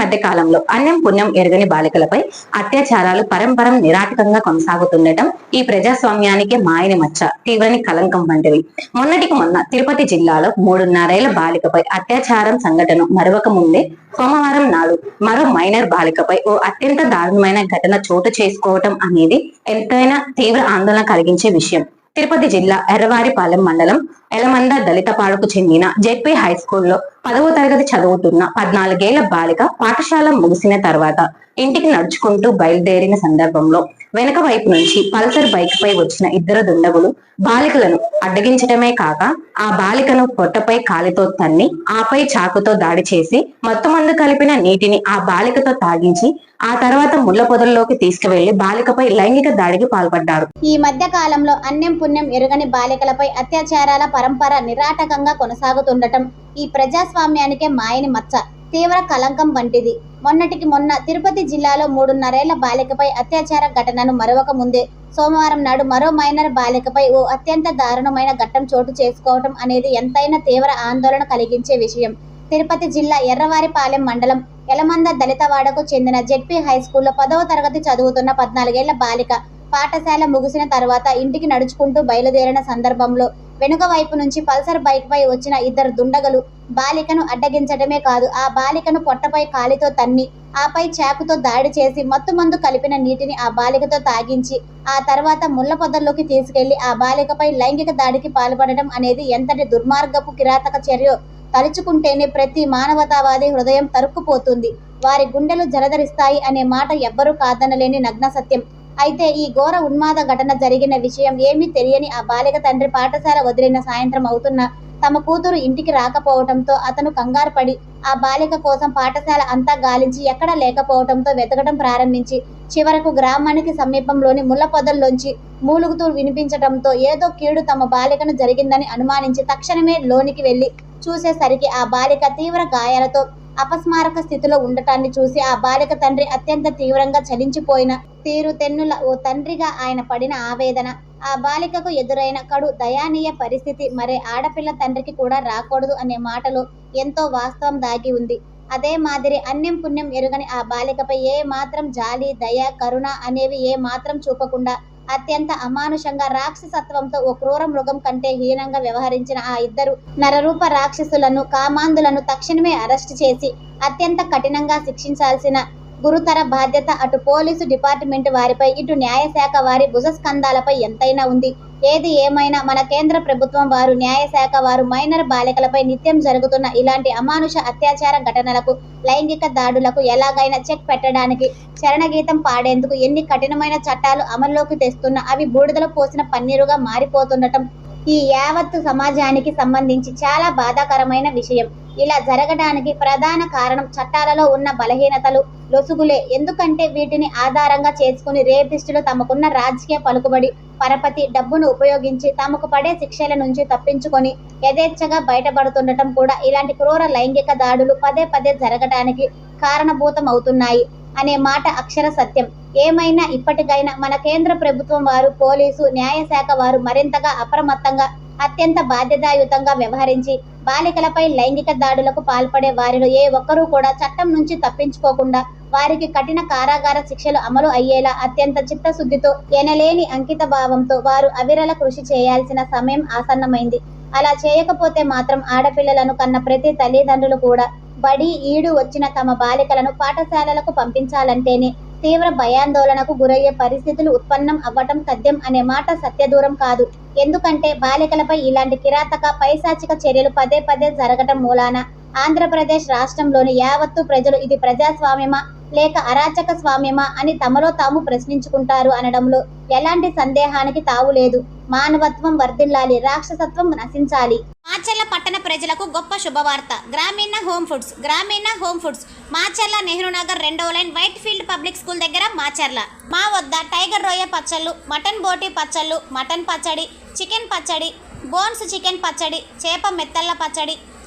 మధ్య కాలంలో అన్యం పుణ్యం ఎరగని బాలికలపై అత్యాచారాలు పరంపరం నిరాటకంగా కొనసాగుతుండటం ఈ ప్రజాస్వామ్యానికి మాయని మచ్చ తీవ్రని కలంకం వంటివి. మొన్నటికి మొన్న తిరుపతి జిల్లాలో మూడున్నరేళ్ళ బాలికపై అత్యాచారం సంఘటన మరొక ముందే సోమవారం నాడు మరో మైనర్ బాలికపై ఓ అత్యంత దారుణమైన ఘటన చోటు చేసుకోవటం అనేది ఎంతైనా తీవ్ర ఆందోళన కలిగించే విషయం. తిరుపతి జిల్లా ఎర్రవారిపాలెం మండలం ఎలమంద దళిత పాడకు చెందిన జెడ్పీ హై స్కూల్లో పదవ తరగతి చదువుతున్న పద్నాలుగేళ్ళ బాలిక పాఠశాల ముగిసిన తర్వాత ఇంటికి నడుచుకుంటూ బయలుదేరిన సందర్భంలో వెనక వైపు నుంచి పల్సర్ బైక్ పై వచ్చిన ఇద్దరు దుండగులు బాలికలను అడ్డగించడమే కాక ఆ బాలికను పొట్టపై కాలితో తన్ని ఆపై చాకుతో దాడి చేసి మొత్తం మందు కలిపిన నీటిని ఆ బాలికతో తాగించి ఆ తర్వాత ముళ్ళ పొదల్లోకి తీసుకువెళ్ళి బాలికపై లైంగిక దాడికి పాల్పడ్డారు. ఈ మధ్య కాలంలో అన్యం పుణ్యం ఎరుగని బాలికలపై అత్యాచారాల పరంపర నిరాటకంగా కొనసాగుతుండటం ఈ ప్రజాస్వామ్యానికే మాయని మచ్చ తీవ్ర కలంకం వంటిది. మొన్నటికి మొన్న తిరుపతి జిల్లాలో మూడున్నరేళ్ళ బాలికపై అత్యాచార ఘటనను మరొక ముందే సోమవారం నాడు మరో మైనర్ బాలికపై ఓ అత్యంత దారుణమైన ఘట్టం చోటు చేసుకోవటం అనేది ఎంతైనా తీవ్ర ఆందోళన కలిగించే విషయం. తిరుపతి జిల్లా ఎర్రవారిపాలెం మండలం ఎలమంద దళితవాడకు చెందిన జెడ్పీ హై స్కూల్లో పదవ తరగతి చదువుతున్న పద్నాలుగేళ్ళ బాలిక పాఠశాల ముగిసిన తర్వాత ఇంటికి నడుచుకుంటూ బయలుదేరిన సందర్భంలో వెనుక వైపు నుంచి పల్సర్ బైక్పై వచ్చిన ఇద్దరు దుండగలు బాలికను అడ్డగించడమే కాదు ఆ బాలికను పొట్టపై కాలితో తన్ని ఆపై చాకుతో దాడి చేసి మత్తుమందు కలిపిన నీటిని ఆ బాలికతో తాగించి ఆ తర్వాత ముళ్ళ పొదల్లోకి తీసుకెళ్ళి ఆ బాలికపై లైంగిక దాడికి పాల్పడడం అనేది ఎంతటి దుర్మార్గపు కిరాతక చర్య? తలుచుకుంటేనే ప్రతి మానవతావాది హృదయం తరుక్కుపోతుంది. వారి గుండెలు జలధరిస్తాయి అనే మాట ఎవ్వరూ కాదనలేని నగ్న సత్యం. అయితే ఈ ఘోర ఉన్మాద ఘటన జరిగిన విషయం ఏమీ తెలియని ఆ బాలిక తండ్రి పాఠశాల వదిలిన సాయంత్రం అవుతున్న తమ కూతురు ఇంటికి రాకపోవడంతో అతను కంగారు పడి ఆ బాలిక కోసం పాఠశాల అంతా గాలించి ఎక్కడా లేకపోవడంతో వెతకడం ప్రారంభించి చివరకు గ్రామానికి సమీపంలోని ముళ్ళ పొదల్లోంచి మూలుగుతూ వినిపించడంతో ఏదో కీడు తమ బాలికను జరిగిందని అనుమానించి తక్షణమే లోనికి వెళ్ళి చూసేసరికి ఆ బాలిక తీవ్ర గాయాలతో అపస్మారక స్థితిలో ఉండటాన్ని చూసి ఆ బాలిక తండ్రి అత్యంత తీవ్రంగా చలించిపోయిన తీరు తెన్నుల ఓ తండ్రిగా ఆయన పడిన ఆవేదన. ఆ బాలికకు ఎదురైన కడు దయానీయ పరిస్థితి మరే ఆడపిల్ల తండ్రికి కూడా రాకూడదు అనే మాటలో ఎంతో వాస్తవం దాగి ఉంది. అదే మాదిరి అన్యం పుణ్యం ఎరుగని ఆ బాలికపై ఏ మాత్రం జాలి దయ కరుణ అనేవి ఏ మాత్రం చూపకుండా అత్యంత అమానుషంగా రాక్షసత్వంతో ఓ క్రూర మృగం కంటే హీనంగా వ్యవహరించిన ఆ ఇద్దరు నరరూప రాక్షసులను కామాంధులను తక్షణమే అరెస్టు చేసి అత్యంత కఠినంగా శిక్షించాల్సిన గురుతర బాధ్యత అటు పోలీసు డిపార్ట్మెంట్ వారిపై ఇటు న్యాయశాఖ వారి భుజస్కంధాలపై ఎంతైనా ఉంది. ఏది ఏమైనా మన కేంద్ర ప్రభుత్వం వారు న్యాయశాఖ వారు మైనర్ బాలికలపై నిత్యం జరుగుతున్న ఇలాంటి అమానుష అత్యాచార ఘటనలకు లైంగిక దాడులకు ఎలాగైనా చెక్ పెట్టడానికి చరణగీతం పాడేందుకు ఎన్ని కఠినమైన చట్టాలు అమల్లోకి తెస్తున్నా అవి బూడిదలో పోసిన పన్నీరుగా మారిపోతుండటం ఈ యావత్తు సమాజానికి సంబంధించి చాలా బాధాకరమైన విషయం. ఇలా జరగడానికి ప్రధాన కారణం చట్టాలలో ఉన్న బలహీనతలు లొసుగులే. ఎందుకంటే వీటిని ఆధారంగా చేసుకుని రేపిస్టులు తమకున్న రాజకీయ పలుకుబడి పరపతి డబ్బును ఉపయోగించి తమకు పడే శిక్షల నుంచి తప్పించుకొని యథేచ్ఛగా బయటపడుతుండటం కూడా ఇలాంటి క్రూర లైంగిక దాడులు పదే పదే జరగడానికి కారణభూతమవుతున్నాయి అనే మాట అక్షర సత్యం. ఏమైనా ఇప్పటికైనా మన కేంద్ర ప్రభుత్వం వారు పోలీసు న్యాయశాఖ వారు మరింతగా అప్రమత్తంగా అత్యంత బాధ్యతాయుతంగా వ్యవహరించి బాలికలపై లైంగిక దాడులకు పాల్పడే వారిలో ఏ ఒక్కరూ కూడా చట్టం నుంచి తప్పించుకోకుండా వారికి కఠిన కారాగార శిక్షలు అమలు అయ్యేలా అత్యంత చిత్తశుద్ధితో ఎనలేని అంకిత భావంతో వారు అవిరల కృషి చేయాల్సిన సమయం ఆసన్నమైంది. అలా చేయకపోతే మాత్రం ఆడపిల్లలను కన్న ప్రతి తల్లిదండ్రులు కూడా బడి ఈడు వచ్చిన తమ బాలికలను పాఠశాలలకు పంపించాలంటేనే తీవ్ర భయాందోళనకు గురయ్యే పరిస్థితులు ఉత్పన్నం అవ్వటం తథ్యం అనే మాట సత్యదూరం కాదు. ఎందుకంటే బాలికలపై ఇలాంటి కిరాతక పైశాచిక చర్యలు పదే పదే జరగటం మూలాన. ఆంధ్రప్రదేశ్ రాష్ట్రంలోని యావత్తు ప్రజలు ఇది ప్రజాస్వామ్యమా లేక అరాచక స్వామ్యమా అని తమలో తాము ప్రశ్నించుకుంటారు అనడంలో ఎలాంటి సందేహానికి తావు లేదు. మానవత్వం వర్ధిల్లాలి రాక్షసత్వం నశించాలి. మాచర్ల పట్టణ ప్రజలకు గొప్ప శుభవార్త. Grameena home foods Grameena home foods. Macherla Nehru Nagar రెండవ line white field public school దగ్గర మాచర్ల. మా వద్ద టైగర్ రొయ్య పచ్చళ్ళు మటన్ బోటి పచ్చళ్ళు మటన్ పచ్చడి చికెన్ పచ్చడి బోన్స్ చికెన్ పచ్చడి చేప మెత్తళ్ళ పచ్చడి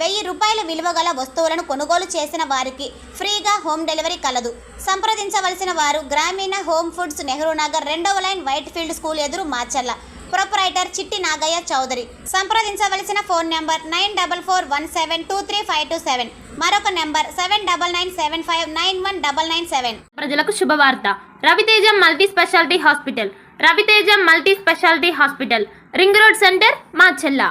వెయ్యి రూపాయల విలువ గల వస్తువులను కొనుగోలు చేసిన వారికి ఫ్రీగా హోమ్ డెలివరీ కలదు. సంప్రదించవలసిన వారు గ్రామీణ హోమ్ ఫుడ్స్ నెహ్రూ నగర్ రెండవ లైన్ వైట్ ఫీల్డ్ స్కూల్ ఎదురు మాచర్ల. ప్రొపరైటర్ చిట్టి నాగయ్య చౌదరి. సంప్రదించవలసిన phone number nine double four one seven two three five two seven. మరొక number seven double nine seven five nine one double nine seven. ప్రజలకు శుభవార్త. Ravitejam multi speciality hospital. Ravitejam multi speciality hospital. Ring road centre మా చెల్లా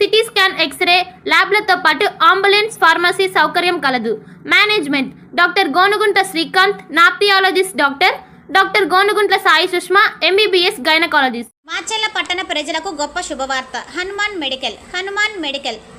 CT scan x ray ల్యాబ్లతో పాటు ambulance pharmacy సౌకర్యం కలదు. Management doctor Gonugunta Srikanth nephrologist doctor doctor Gonuguntla Sai Sushma MBBS gynaecologist. Macherla పట్టణ ప్రజలకు గొప్ప శుభవార్త. Hanuman medical Hanuman medical.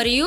మరియు